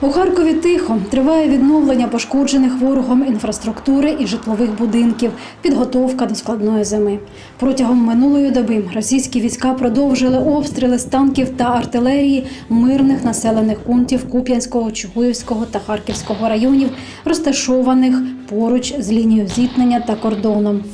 У Харкові тихо триває відновлення пошкоджених ворогом інфраструктури і житлових будинків, підготовка до складної зими. Протягом минулої доби російські війська продовжили обстріли з танків та артилерії мирних населених пунктів Куп'янського, Чугуївського та Харківського районів, розташованих поруч з лінією зіткнення та кордоном.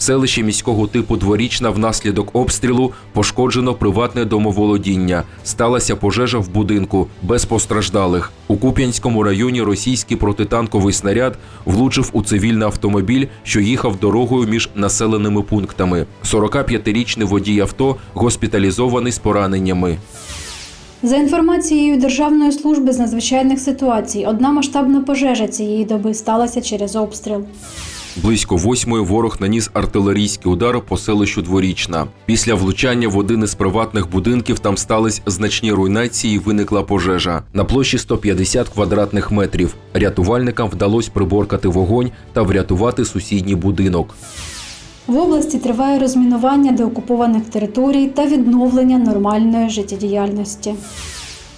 В селищі міського типу Дворічна внаслідок обстрілу пошкоджено приватне домоволодіння. Сталася пожежа в будинку без постраждалих. У Куп'янському районі російський протитанковий снаряд влучив у цивільний автомобіль, що їхав дорогою між населеними пунктами. 45-річний водій авто госпіталізований з пораненнями. За інформацією Державної служби з надзвичайних ситуацій, одна масштабна пожежа цієї доби сталася через обстріл. Близько восьмої ворог наніс артилерійський удар по селищу Дворічна. Після влучання в один із приватних будинків там стались значні руйнації і виникла пожежа на площі 150 квадратних метрів. Рятувальникам вдалося приборкати вогонь та врятувати сусідній будинок. В області триває розмінування деокупованих територій та відновлення нормальної життєдіяльності.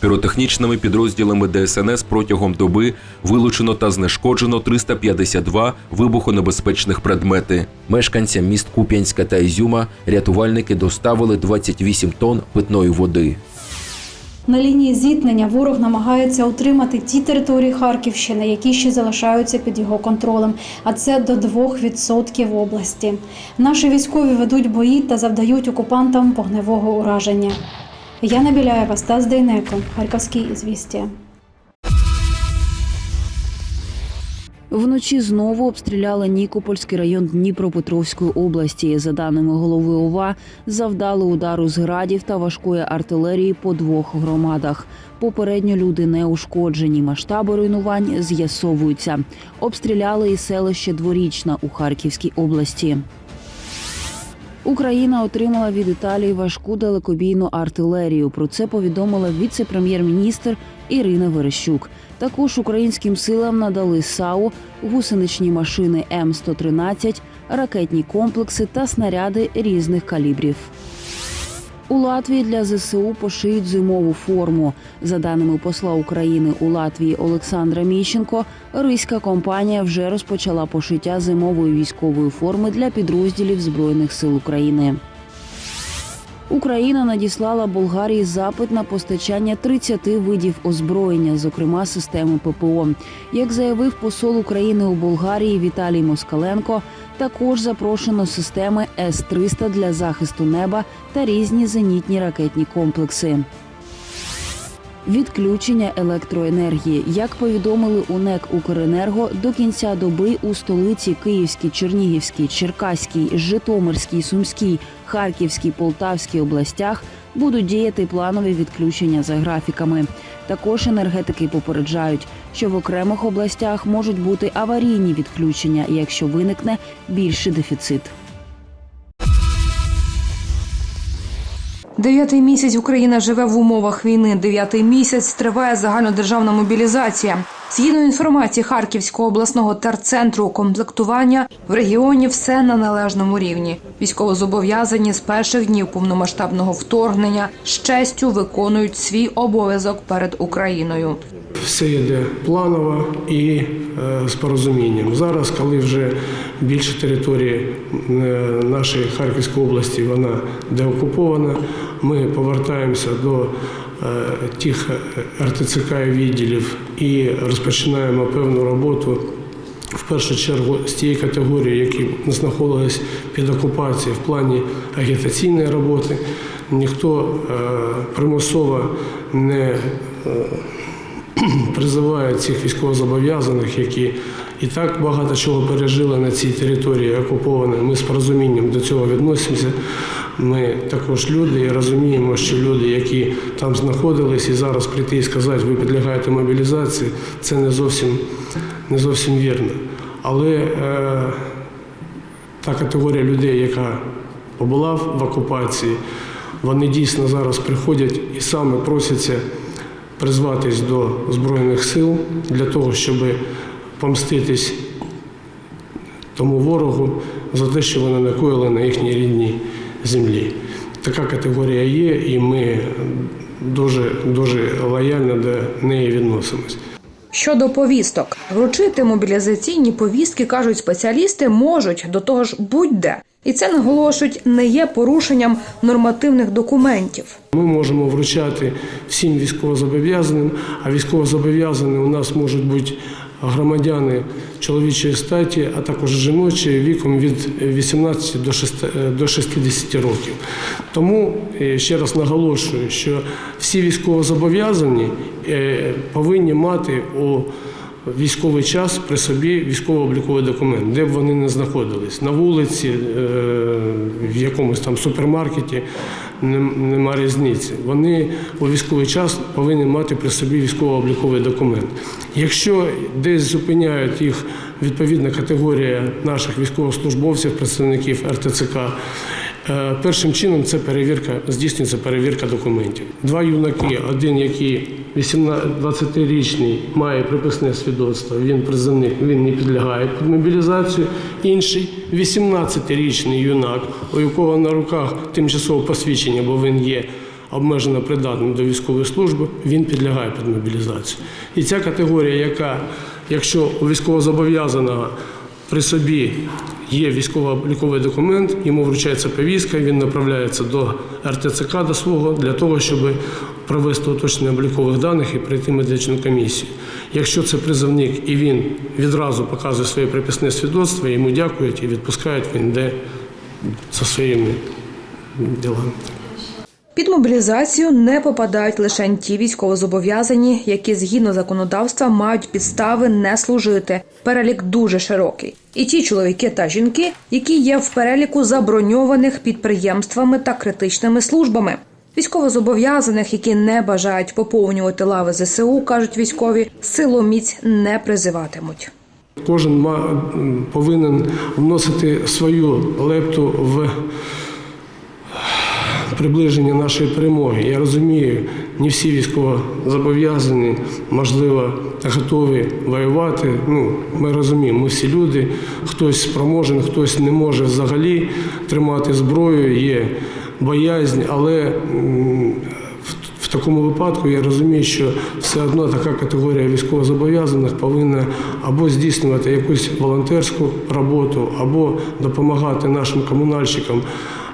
Піротехнічними підрозділами ДСНС протягом доби вилучено та знешкоджено 352 вибухонебезпечних предмети. Мешканцям міст Куп'янська та Ізюма рятувальники доставили 28 тонн питної води. На лінії зіткнення ворог намагається утримати ті території Харківщини, які ще залишаються під його контролем, а це до 2% області. Наші військові ведуть бої та завдають окупантам вогневого ураження. Яна Біляєва, Стас Дейнеко, Харківські ізвістія. Вночі знову обстріляли Нікопольський район Дніпропетровської області. За даними голови ОВА, завдали удару з градів та важкої артилерії по двох громадах. Попередньо люди не ушкоджені. Масштаби руйнувань з'ясовуються. Обстріляли і селище Дворічна у Харківській області. Україна отримала від Італії важку далекобійну артилерію. Про це повідомила віце-прем'єр-міністр Ірина Верещук. Також українським силам надали САУ, гусеничні машини М113, ракетні комплекси та снаряди різних калібрів. У Латвії для ЗСУ пошиють зимову форму. За даними посла України у Латвії Олександра Міщенко, ризька компанія вже розпочала пошиття зимової військової форми для підрозділів Збройних сил України. Україна надіслала Болгарії запит на постачання 30 видів озброєння, зокрема системи ППО. Як заявив посол України у Болгарії Віталій Москаленко, також запрошено системи С-300 для захисту неба та різні зенітні ракетні комплекси. Відключення електроенергії, як повідомили у НЕК Укренерго, до кінця доби у столиці Київській, Чернігівській, Черкаській, Житомирській, Сумській, Харківській, Полтавській областях будуть діяти планові відключення за графіками. Також енергетики попереджають, що в окремих областях можуть бути аварійні відключення, якщо виникне більший дефіцит. Дев'ятий місяць Україна живе в умовах війни. Дев'ятий місяць триває загальнодержавна мобілізація. Згідно інформації Харківського обласного терцентру комплектування в регіоні все на належному рівні. Військовозобов'язані з перших днів повномасштабного вторгнення з честю виконують свій обов'язок перед Україною. Все йде планово і е, з порозумінням. Зараз, коли вже більше території е, нашої Харківської області вона деокупована, ми повертаємося до тих РТЦК і відділів і розпочинаємо певну роботу. В першу чергу з тієї категорії, які знаходились під окупацією в плані агітаційної роботи, ніхто е, примусово не е, призиває цих військовозобов'язаних, які і так багато чого пережили на цій території окупованій. Ми з порозумінням до цього відносимося. Ми також люди і розуміємо, що люди, які там знаходились, і зараз прийти і сказати, ви підлягаєте мобілізації, це не зовсім, не зовсім вірно. Але е, та категорія людей, яка побула в окупації, вони дійсно зараз приходять і саме просяться призватись до Збройних сил для того, щоб помститись тому ворогу за те, що вони накоїли на їхній рідній землі. Така категорія є, і ми дуже дуже лояльно до неї відносимось. Щодо повісток, вручити мобілізаційні повістки, кажуть спеціалісти, можуть до того ж будь-де. І це наголошують не є порушенням нормативних документів. Ми можемо вручати всім військовозобов'язаним, а військовозобов'язані у нас можуть бути громадяни чоловічої статі, а також жіночі віком від 18 до 6 до 60 років. Тому е, ще раз наголошую, що всі військовозобов'язані е, повинні мати у військовий час при собі військово-обліковий документ, де б вони не знаходились, на вулиці, е, в якомусь там супермаркеті, нема різниці. Вони у військовий час повинні мати при собі військово-обліковий документ. Якщо десь зупиняють їх відповідна категорія наших військовослужбовців, представників РТЦК, Першим чином це перевірка, здійснюється перевірка документів. Два юнаки, один, який 18 20-річний, має приписне свідоцтво, він призовник, він не підлягає під мобілізацію. Інший 18-річний юнак, у якого на руках тимчасове посвідчення, бо він є обмежено придатним до військової служби, він підлягає під мобілізацію. І ця категорія, яка, якщо у військовозобов'язаного при собі є військово-обліковий документ, йому вручається повістка, він направляється до РТЦК до свого для того, щоб провести уточнення облікових даних і пройти медичну комісію. Якщо це призовник і він відразу показує своє приписне свідоцтво, йому дякують і відпускають, він йде за своїми ділами. Під мобілізацію не попадають лише ті військовозобов'язані, які згідно законодавства мають підстави не служити. Перелік дуже широкий. І ті чоловіки та жінки, які є в переліку заброньованих підприємствами та критичними службами. Військовозобов'язаних, які не бажають поповнювати лави ЗСУ, кажуть військові, силоміць не призиватимуть. Кожен повинен вносити свою лепту в приближення нашої перемоги. Я розумію, не всі військовозобов'язані, можливо, готові воювати. Ну, ми розуміємо, ми всі люди, хтось спроможен, хтось не може взагалі тримати зброю, є боязнь, але в такому випадку я розумію, що все одно така категорія військовозобов'язаних повинна або здійснювати якусь волонтерську роботу, або допомагати нашим комунальщикам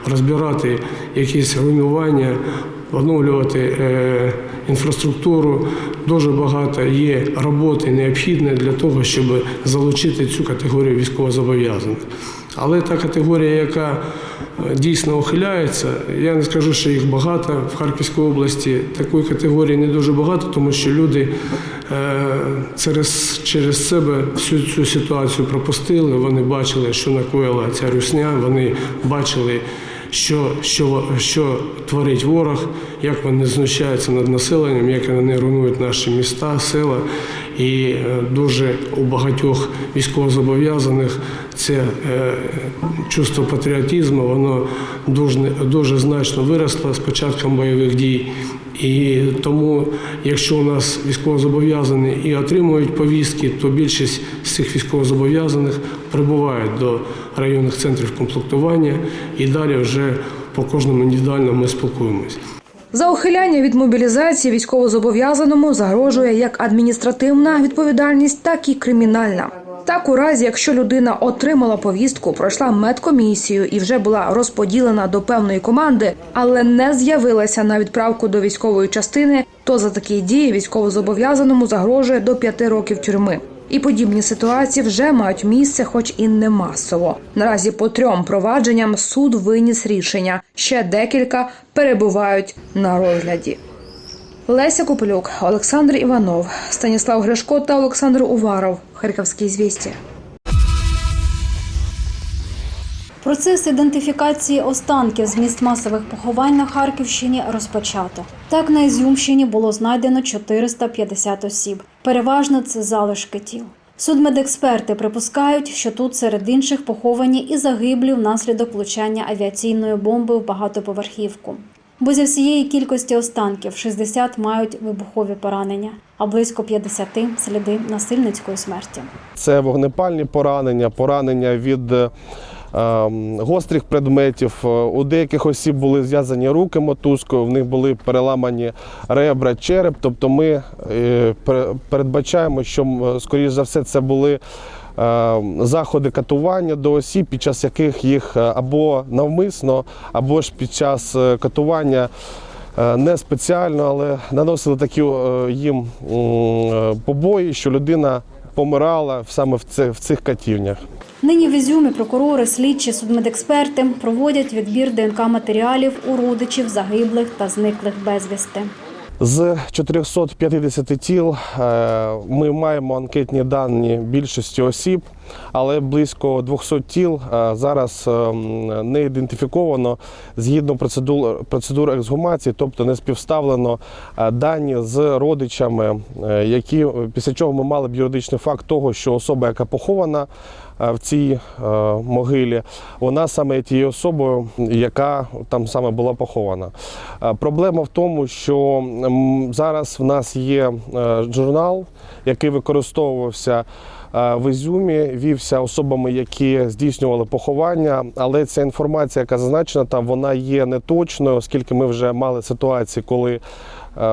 розбирати якісь руйнування, оновлювати е, інфраструктуру. Дуже багато є роботи необхідної для того, щоб залучити цю категорію військовозобов'язаних. Але та категорія, яка е, дійсно ухиляється, я не скажу, що їх багато в Харківській області. Такої категорії не дуже багато, тому що люди через, через себе всю цю ситуацію пропустили. Вони бачили, що накоїла ця русня, вони бачили. Що, що, що творить ворог, як вони знущаються над населенням, як вони руйнують наші міста, села. І е, дуже у багатьох військовозобов'язаних це е, чувство патріотизму, воно дуже, дуже значно виросло з початком бойових дій. І тому, якщо у нас військовозобов'язані і отримують повістки, то більшість з цих військовозобов'язаних прибувають до районних центрів комплектування і далі вже по кожному індивідуально ми спілкуємось. За ухиляння від мобілізації військовозобов'язаному загрожує як адміністративна відповідальність, так і кримінальна. Так, у разі, якщо людина отримала повістку, пройшла медкомісію і вже була розподілена до певної команди, але не з'явилася на відправку до військової частини, то за такі дії військовозобов'язаному загрожує до п'яти років тюрми. І подібні ситуації вже мають місце, хоч і не масово. Наразі по трьом провадженням суд виніс рішення. Ще декілька перебувають на розгляді. Леся Копилюк, Олександр Іванов, Станіслав Гришко та Олександр Уваров. Харківські звісті. Процес ідентифікації останків з місць масових поховань на Харківщині розпочато. Так на Ізюмщині було знайдено 450 осіб. Переважно це залишки тіл. Судмедексперти припускають, що тут серед інших поховані і загиблі внаслідок влучання авіаційної бомби в багатоповерхівку. Бо зі всієї кількості останків 60 мають вибухові поранення, а близько 50 – сліди насильницької смерті. Це вогнепальні поранення, поранення від е, ем, гострих предметів. Е, У деяких осіб були зв'язані руки мотузкою, в них були переламані ребра, череп. Тобто ми е, передбачаємо, що, скоріш за все, це були заходи катування до осіб, під час яких їх е, або навмисно, або ж під час е, катування. е, Не спеціально, але наносили такі е, їм е, побої, що людина помирала саме в цих, в цих катівнях. Нині в Ізюмі прокурори, слідчі, судмедексперти проводять відбір ДНК матеріалів у родичів загиблих та зниклих безвісти. З 450 тіл е, ми маємо анкетні дані більшості осіб, але близько 200 тіл е, зараз е, не ідентифіковано згідно процедур, процедур ексгумації, тобто не співставлено е, дані з родичами, які після чого ми мали б юридичний факт того, що особа, яка похована в цій е, могилі, вона саме тією особою, яка там саме була похована. Е, Проблема в тому, що зараз в нас є е, журнал, який використовувався е, в Ізюмі, вівся особами, які здійснювали поховання, але ця інформація, яка зазначена там, вона є неточною, оскільки ми вже мали ситуації, коли е,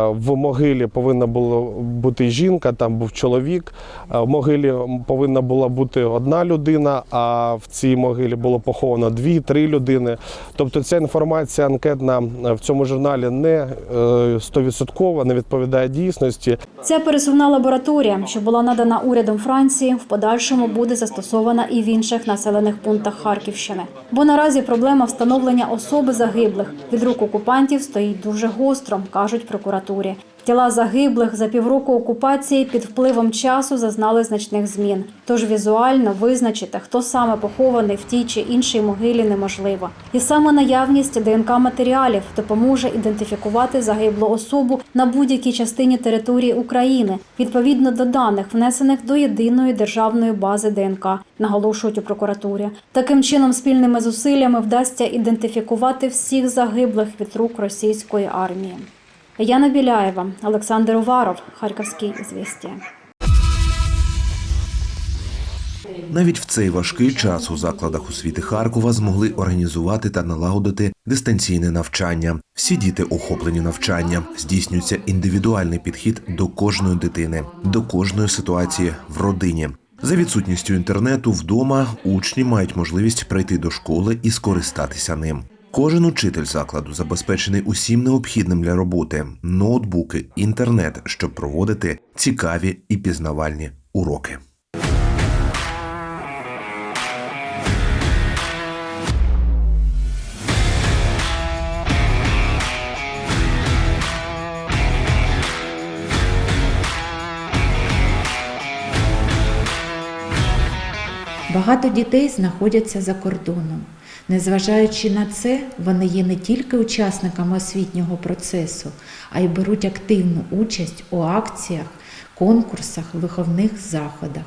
в могилі повинна була бути жінка, там був чоловік. е, В могилі повинна була бути одна людина, а в цій могилі було поховано дві-три людини. Тобто ця інформація анкетна е, в цьому журналі не е, стовідсоткова, не відповідає дійсності. Ця пересувна лабораторія, що була надана урядом Франції, в подальшому буде застосована і в інших населених пунктах Харківщини. Бо наразі проблема встановлення особи загиблих від рук окупантів стоїть дуже гостро, кажуть прокуратурі. Тіла загиблих за півроку окупації під впливом часу зазнали значних змін. Тож візуально визначити, хто саме похований в тій чи іншій могилі, неможливо. І саме наявність ДНК матеріалів допоможе ідентифікувати загиблу особу на будь-якій частині території України відповідно до даних, внесених до єдиної державної бази ДНК, наголошують у прокуратурі. Таким чином, спільними зусиллями вдасться ідентифікувати всіх загиблих від рук російської армії. Яна Біляєва, Олександр Уваров, Харківські звісті. Навіть в цей важкий час у закладах освіти Харкова змогли організувати та налагодити дистанційне навчання. Всі діти охоплені навчання, здійснюється індивідуальний підхід до кожної дитини, до кожної ситуації в родині. За відсутністю інтернету вдома учні мають можливість прийти до школи і скористатися ним. Кожен учитель закладу забезпечений усім необхідним для роботи: ноутбуки, інтернет, щоб проводити цікаві і пізнавальні уроки. Багато дітей знаходяться за кордоном. Незважаючи на це, вони є не тільки учасниками освітнього процесу, а й беруть активну участь у акціях, конкурсах, виховних заходах.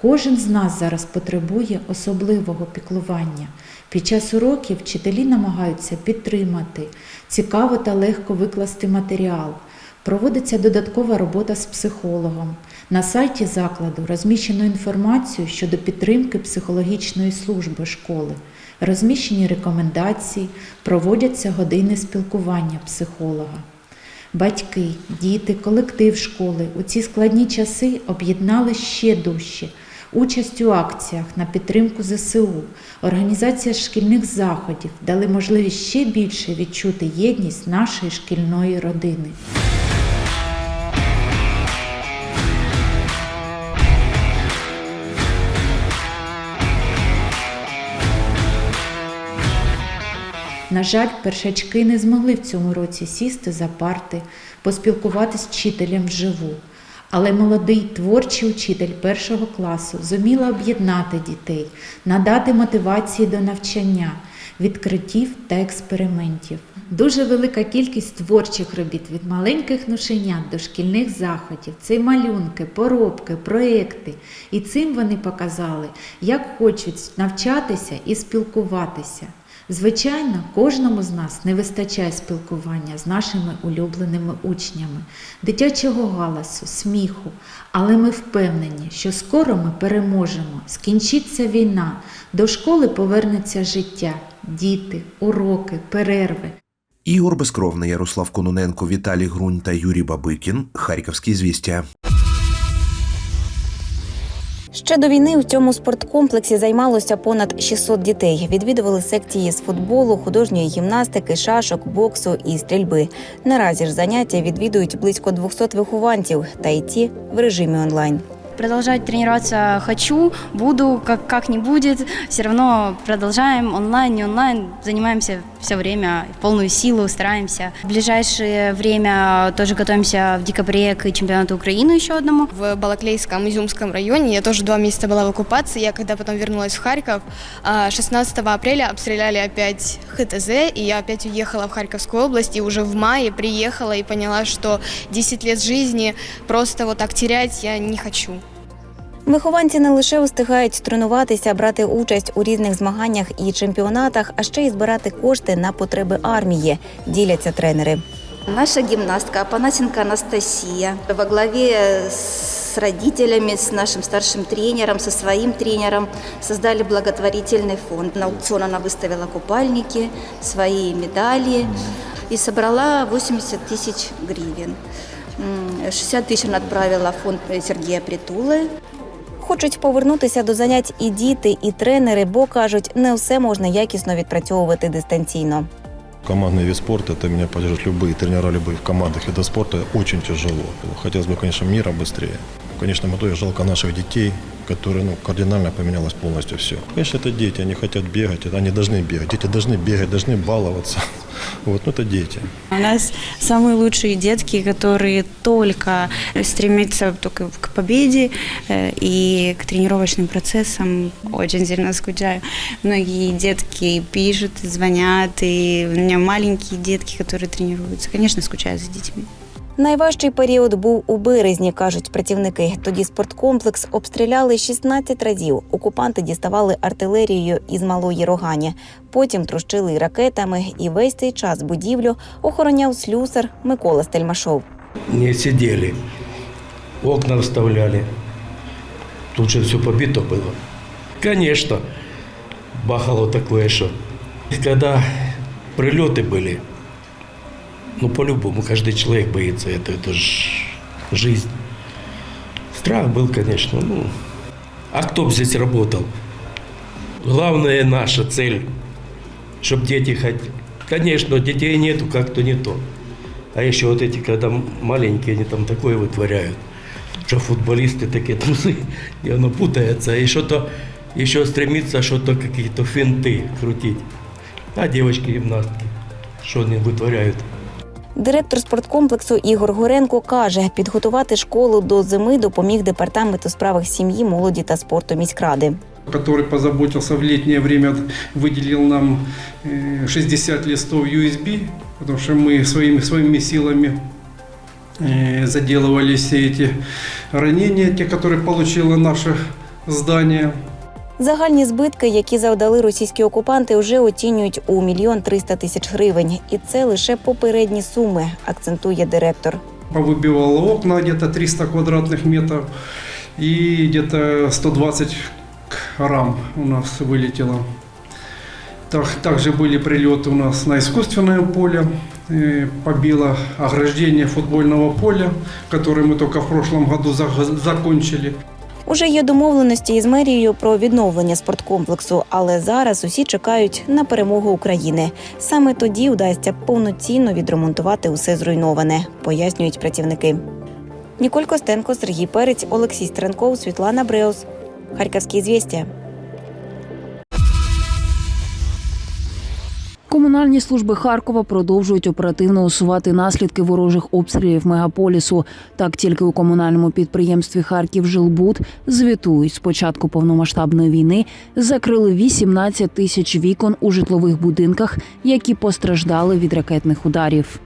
Кожен з нас зараз потребує особливого піклування. Під час уроків вчителі намагаються підтримати, цікаво та легко викласти матеріал. Проводиться додаткова робота з психологом. На сайті закладу розміщено інформацію щодо підтримки психологічної служби школи, розміщені рекомендації, проводяться години спілкування психолога. Батьки, діти, колектив школи у ці складні часи об'єднали ще дужче. Участь у акціях на підтримку ЗСУ, організація шкільних заходів дали можливість ще більше відчути єдність нашої шкільної родини. На жаль, першачки не змогли в цьому році сісти за парти, поспілкуватись з вчителем вживу. Але молодий творчий учитель першого класу зуміла об'єднати дітей, надати мотивації до навчання, відкриттів та експериментів. Дуже велика кількість творчих робіт від маленьких нушенят до шкільних заходів. Це малюнки, поробки, проекти. І цим вони показали, як хочуть навчатися і спілкуватися. Звичайно, кожному з нас не вистачає спілкування з нашими улюбленими учнями, дитячого галасу, сміху, але ми впевнені, що скоро ми переможемо, скінчиться війна, до школи повернеться життя, діти, уроки, перерви. Ігор Безкровний, Ярослав Кононенко, Віталій Грунь та Юрій Бабикін. Харківські звістя. Ще до війни у цьому спорткомплексі займалося понад 600 дітей. Відвідували секції з футболу, художньої гімнастики, шашок, боксу і стрільби. Наразі ж заняття відвідують близько 200 вихованців, та й ті в режимі онлайн. Продолжать тренироваться хочу, буду, как, как не будет. Все равно продолжаем онлайн, не онлайн. Занимаемся все время, в полную силу, стараемся. В ближайшее время тоже готовимся в декабре к чемпионату Украины еще одному. в Балаклейском Изюмском районе. Я тоже два месяца была в оккупации. Я когда потом вернулась в Харьков, а, 16 апреля обстреляли опять ХТЗ, и я опять уехала в Харьковскую область, и уже в мае приехала и поняла, что 10 лет жизни просто вот так терять я не хочу. Вихованці не лише встигають тренуватися, брати участь у різних змаганнях і чемпіонатах, а ще й збирати кошти на потреби армії. Діляться тренери. Наша гимнастка Апанасенко Анастасия во главе с родителями, с нашим старшим тренером, со своим тренером создали благотворительный фонд. На аукцион она выставила купальники, свои медали и собрала 80 тысяч гривен. М, 60 тысяч она отправила в фонд Сергея Притулы. Хочуть повернутися до занять і діти, і тренери, бо кажуть, не все можна якісно відпрацьовувати дистанційно. Командный вид спорта, это меня поддержат любые тренера любых командных видов спорта, очень тяжело. Хотелось бы, конечно, мира быстрее. В конечном итоге жалко наших детей, которые ну, кардинально поменялось полностью все. Конечно, это дети, они хотят бегать, они должны бегать. Дети должны бегать, должны баловаться. Вот, ну это дети. У нас самые лучшие детки, которые только стремятся только к победе э, и к тренировочным процессам. Очень сильно скучаю. Многие детки пишут, звонят, и у меня маленькие детки, которые тренируются. Конечно, скучаю за детьми. Найважчий період був у березні, кажуть працівники. Тоді спорткомплекс обстріляли 16 разів. Окупанти діставали артилерією із малої рогані. Потім трощили ракетами, і весь цей час будівлю охороняв слюсар Микола Стельмашов. Не сидели, окна вставляли. Тут же все побито было. Конечно, бахало такое, что когда прилеты были, Ну по-любому каждый человек боится это, это ж жизнь. Страх был, конечно, ну. А кто бы здесь работал? Главная наша цель, чтобы дети хоть... Конечно, детей нету, как-то не то. А еще вот эти, когда маленькие, они там такое вытворяют, что футболисты такие трусы, и оно путается, и что-то еще стремится что-то какие-то финты крутить. А девочки гимнастки, что они вытворяют? Директор спорткомплексу Ігор Горенко каже, підготувати школу до зими допоміг департамент у справах сім'ї, молоді та спорту міськради. который позаботился в летнее время, выделил нам э, 60 листов USB, потому что мы своими, своими силами э, заделывали все эти ранения, те, которые получило наше здание. Загальні збитки, які завдали російські окупанти, вже оцінюють у мільйон триста тисяч гривень, і це лише попередні суми, акцентує директор. Повыбивало окна где-то 300 квадратных метров и где-то 120 рам у нас вылетело. Так, также были прилеты у нас на искусственное поле, э, побило ограждение футбольного поля, которое мы только в прошлом году за- закончили. Уже є домовленості із мерією про відновлення спорткомплексу, але зараз усі чекають на перемогу України. Саме тоді вдасться повноцінно відремонтувати усе зруйноване, пояснюють працівники. Ніколь Костенко, Сергій Перець, Олексій Стренков, Світлана Бреус. Харківські звістя. Комунальні служби Харкова продовжують оперативно усувати наслідки ворожих обстрілів мегаполісу. Так тільки у комунальному підприємстві Харків Жилбуд звітують з початку повномасштабної війни закрили 18 тисяч вікон у житлових будинках, які постраждали від ракетних ударів.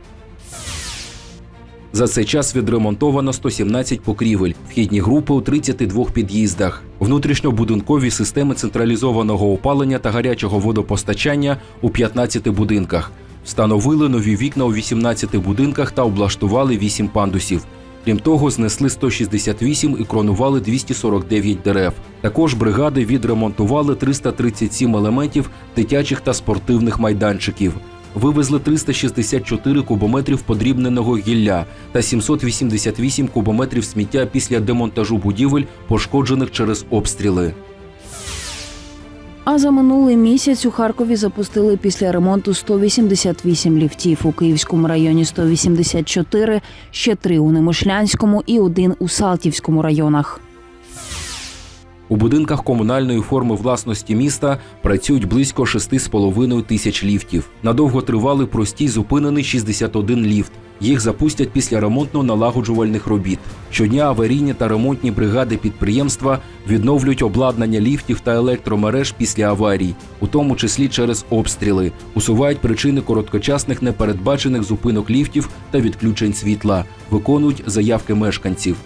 За цей час відремонтовано 117 покрівель, вхідні групи у 32 під'їздах, внутрішньобудинкові системи централізованого опалення та гарячого водопостачання у 15 будинках. Встановили нові вікна у 18 будинках та облаштували 8 пандусів. Крім того, знесли 168 і кронували 249 дерев. Також бригади відремонтували 337 елементів дитячих та спортивних майданчиків. Вивезли 364 кубометрів подрібненого гілля та 788 кубометрів сміття після демонтажу будівель, пошкоджених через обстріли. А за минулий місяць у Харкові запустили після ремонту 188 ліфтів у Київському районі 184, ще три у Немишлянському і один у Салтівському районах. У будинках комунальної форми власності міста працюють близько 6,5 тисяч ліфтів. Надовго тривали простій зупинений 61 ліфт. Їх запустять після ремонтно-налагоджувальних робіт. Щодня аварійні та ремонтні бригади підприємства відновлюють обладнання ліфтів та електромереж після аварій, у тому числі через обстріли, усувають причини короткочасних непередбачених зупинок ліфтів та відключень світла, виконують заявки мешканців.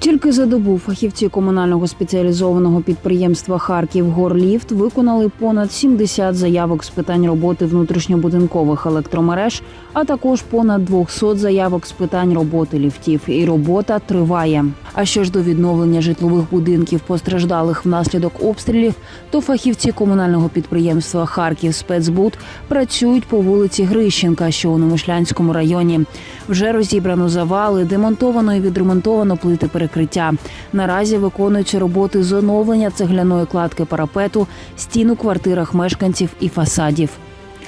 Тільки за добу фахівці комунального спеціалізованого підприємства Харків Горліфт виконали понад 70 заявок з питань роботи внутрішньобудинкових електромереж, а також понад 200 заявок з питань роботи ліфтів. І робота триває. А що ж до відновлення житлових будинків постраждалих внаслідок обстрілів, то фахівці комунального підприємства Харків Спецбуд працюють по вулиці Грищенка, що у Немишлянському районі. Вже розібрано завали, демонтовано і відремонтовано плити перекриття. Наразі виконуються роботи з оновлення цегляної кладки парапету, стін у квартирах мешканців і фасадів.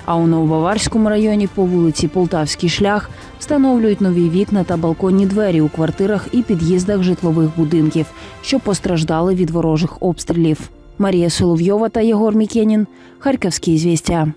А у Новобаварському районі по вулиці Полтавський шлях встановлюють нові вікна та балконні двері у квартирах і під'їздах житлових будинків, що постраждали від ворожих обстрілів. Марія Соловйова та Єгор Мікенін. Харківські звістя.